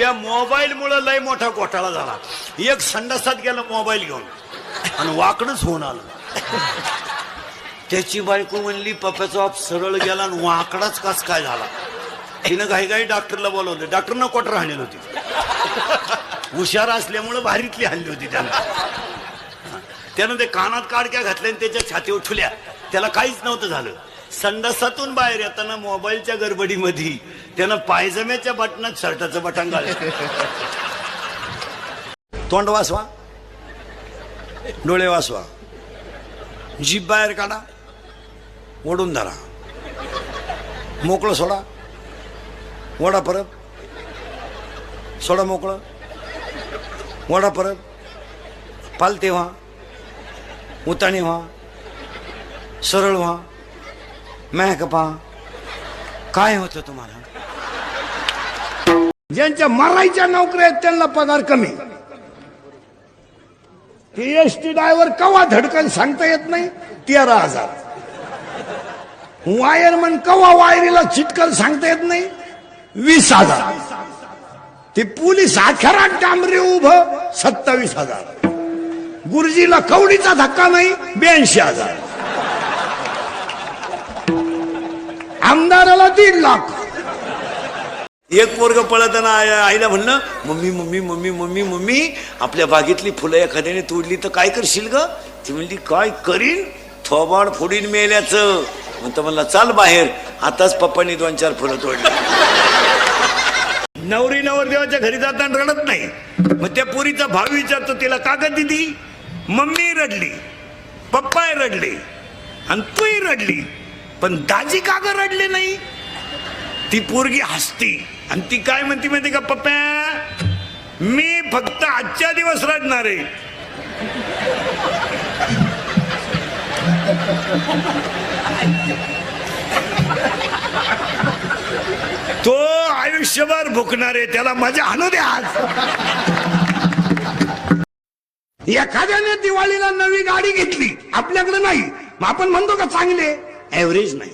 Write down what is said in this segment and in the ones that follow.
त्या मोबाईल मुळे लय मोठा घोटाळा झाला. एक संडासात गेला मोबाईल घेऊन. आणि वाकडच होऊन आलं. त्याची बायको म्हणली पप्याचा बाप सरळ गेला आणि वाकडाच कास काय झाला? तिनं काही काही डॉक्टरला बोलवलं. डॉक्टरनं कोटर हाणली होती. हुशार असल्यामुळं भारीतली हाणली होती त्यानं. त्यानं ते कानात काडक्या घातल्या आणि त्याच्या छाती उठल्या त्याला काहीच नव्हतं झालं. संडासातून बाहेर येताना मोबाईलच्या गडबडीमध्ये त्यानं पायजम्याच्या बटनात शर्टाचं बटन घालं तोंड वासवा. डोळे वासवा. जीभ बाहेर काढा. ओढून धरा. मोकळं सोडा. ओढा परत. सोडा मोकळं. ओढा परत. पालते व्हा. उताणी व्हा. सरळ व्हा. मॅक पहा काय होतं तुम्हाला? ज्यांच्या मरायच्या नोकऱ्या आहेत त्यांना पगार कमी. टी एस टी ड्रायव्हर कवा धडकन सांगता येत नाही? तेरा हजार. वायरमन कवा वायरीला चिटकल सांगता येत नाही? वीस हजार. ते पोलीस अखेरा डांबरे उभं सत्तावीस हजार. गुरुजीला कवडीचा धक्का नाही ब्याऐंशी हजार. आमदाराला दीड लाख. एक पोरग पळताना आईला म्हणलं mummy mummy mummy mummy mummy आपल्या बागेतली फुलं एखाद्याने तोडली तर काय करशील ग? ती म्हणली काय करीन? थोबाड फोडीन मेल्याचं. म्हणतो म्हणला चाल बाहेर आताच पप्पानी दोन चार फुलं तोडली. नवरी नवरदेवाच्या घरी जाताना रडत नाही. मग त्या पोरीचा भाव विचारतो तिला कागद दिदी? मम्मी रडली पप्पाय रडले आणि तूही रडली. पण दाजी का ग रडले नाही? ती पोरगी हसती. आणि ती काय म्हणती माहिती का पप्प्या? मी फक्त आजच्या दिवस रडणार आहे. तो आयुष्यभर भुकणार आहे. त्याला मजा आणू द्या आज. एखाद्याने दिवाळीला नवी गाडी घेतली. आपल्याकडे नाही. मग आपण म्हणतो का चांगले? ॲव्हरेज नाही.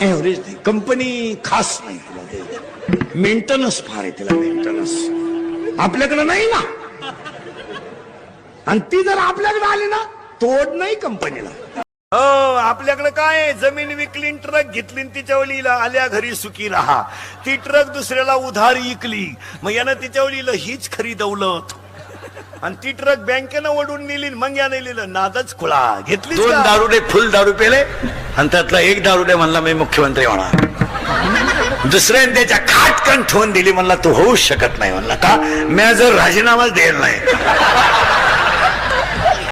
ॲव्हरेज नाही. कंपनी खास नाही. तुला मेंटेनन्स फार आहे तिला मेंटेनन्स आपल्याकडे नाही ना. आणि ती जर आपल्याकडे आली ना तोड नाही कंपनीला हो आपल्याकडे काय जमीन विकली ट्रक घेतली आणि तिच्या लिहिलं आल्या घरी सुखी राहा. ती ट्रक दुसऱ्याला उधार इकली मग यानं तिच्या लिहिलं हीच खरी दौलत. आणि ती ट्रक बँकेनं ओढून नेली मग याने लिहिलं नादच खुळा. घेतली दोन दारुडे फुल दारू पेले आणि त्यातला एक दारुडे म्हणला मी मुख्यमंत्री होणार. दुसऱ्याने त्याच्या खाटकन ठेवून दिली म्हणला तू होऊच शकत नाही. म्हणला का? मी जर राजीनामाच देईल नाही.